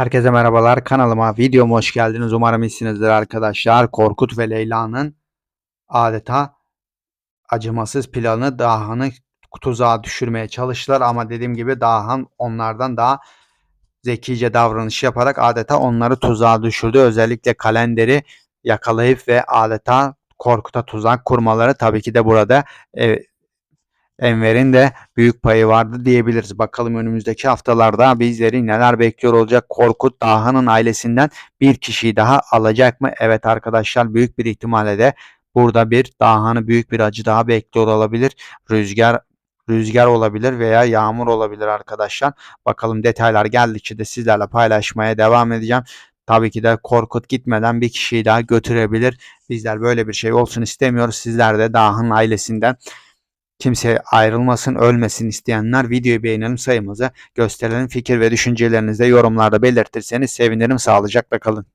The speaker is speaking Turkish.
Herkese merhabalar. Kanalıma, videoma hoş geldiniz. Umarım iyisinizdir arkadaşlar. Korkut ve Leyla'nın adeta acımasız planı Dahan'ı tuzağa düşürmeye çalıştılar ama dediğim gibi Dahan onlardan daha zekice davranış yaparak adeta onları tuzağa düşürdü. Özellikle kalenderi yakalayıp ve adeta Korkut'a tuzak kurmaları tabii ki de burada e, Enver'in de büyük payı vardı diyebiliriz. Bakalım önümüzdeki haftalarda bizleri neler bekliyor olacak. Korkut Daha'nın ailesinden bir kişiyi daha alacak mı? Evet arkadaşlar büyük bir ihtimalle de burada bir Daha'nı büyük bir acı daha bekliyor olabilir. Rüzgar rüzgar olabilir veya yağmur olabilir arkadaşlar. Bakalım detaylar geldikçe de sizlerle paylaşmaya devam edeceğim. Tabii ki de Korkut gitmeden bir kişiyi daha götürebilir. Bizler böyle bir şey olsun istemiyoruz. Sizler de Daha'nın ailesinden Kimse ayrılmasın, ölmesin isteyenler videoyu beğenelim sayımızı gösterelim. Fikir ve düşüncelerinizi de yorumlarda belirtirseniz sevinirim. Sağlıcakla kalın.